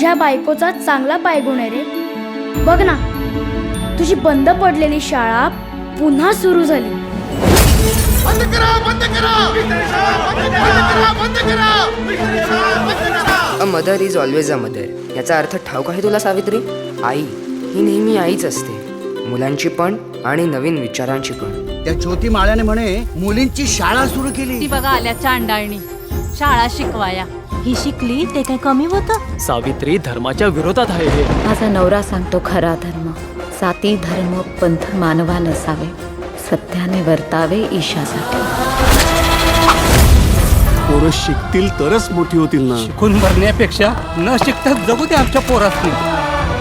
तुझ्या बायकोचा चांगला पायगुण आहे रे. बघ ना तुझी बंद पडलेली शाळा पुन्हा सुरू झाली. बंद करा बंद करा. बंद करा बंद करा a mother is always a mother. याचा अर्थ ठाऊक आहे तुला सावित्री? आई ही नेहमी आईच असते. मुलांची पण आणि नवीन विचारांची पण. त्या ज्योती माळ्याने म्हणे मुलींची शाळा सुरू केली. ती बघा आल्या चांडाळणी शाळा शिकवाया. ही शिकली ते काय कमी होतं? सावित्री धर्माच्या विरोधात आहे हे. माझा नवरा सांगतो खरा धर्म. साती धर्म पंथ मानवा नसावे. सत्याने वर्तावे ईशासाठी. पोरं शिकतील तरच मोठी होतील ना. शिकून भरण्यापेक्षा न शिकता जगू दे आमच्या पोरासनी.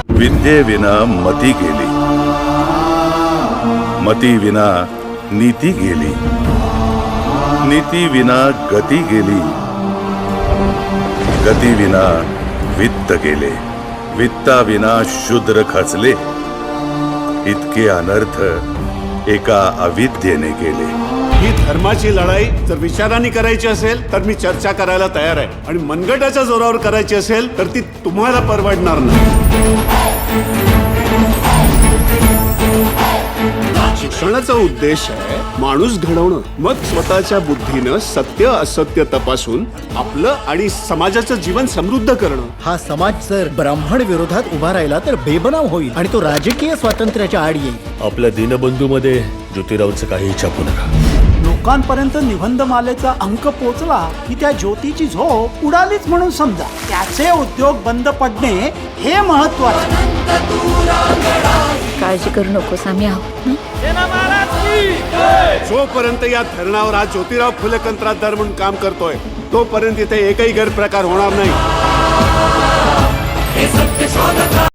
विद्येविना मती गेली. मती विना नीती गेली. नीती विना गती गेली. गती विना वित्त गेले वित्ता विना शूद्र खचले. इतके अनर्थ एका अविद्येने केले. ही धर्माची लढाई जर विचारांनी करायची असेल तर मी चर्चा करायला तयार आहे. आणि मनगटाच्या जोरावर करायची असेल तर ती तुम्हाला परवडणार नाही. शिक्षणाचा उद्देश आहे माणूस घडवणं. मग स्वतःच्या बुद्धीनं सत्य असत्य तपासून आपलं आणि समाजाचं जीवन समृद्ध करणं. हा समाज जर ब्राह्मण विरोधात उभा राहिला तर बेबनाव होईल आणि तो राजकीय स्वातंत्र्याच्या आड येईल. आपल्या दीनबंधूमध्ये ज्योतिरावचं काही छापू नका. लोकांपर्यंत निबंधमालेचा अंक पोचला की त्या ज्योतीची झोप उडालीच म्हणून समजा. त्याचे उद्योग बंद पडणे हे महत्त्वाचे काळजी करू नकोस आम्ही आहोत जोपर्यंत या धरणावर आज ज्योतिराव फुले कंत्राटदार म्हणून काम करतोय तोपर्यंत इथे एकही गैरप्रकार होणार नाही.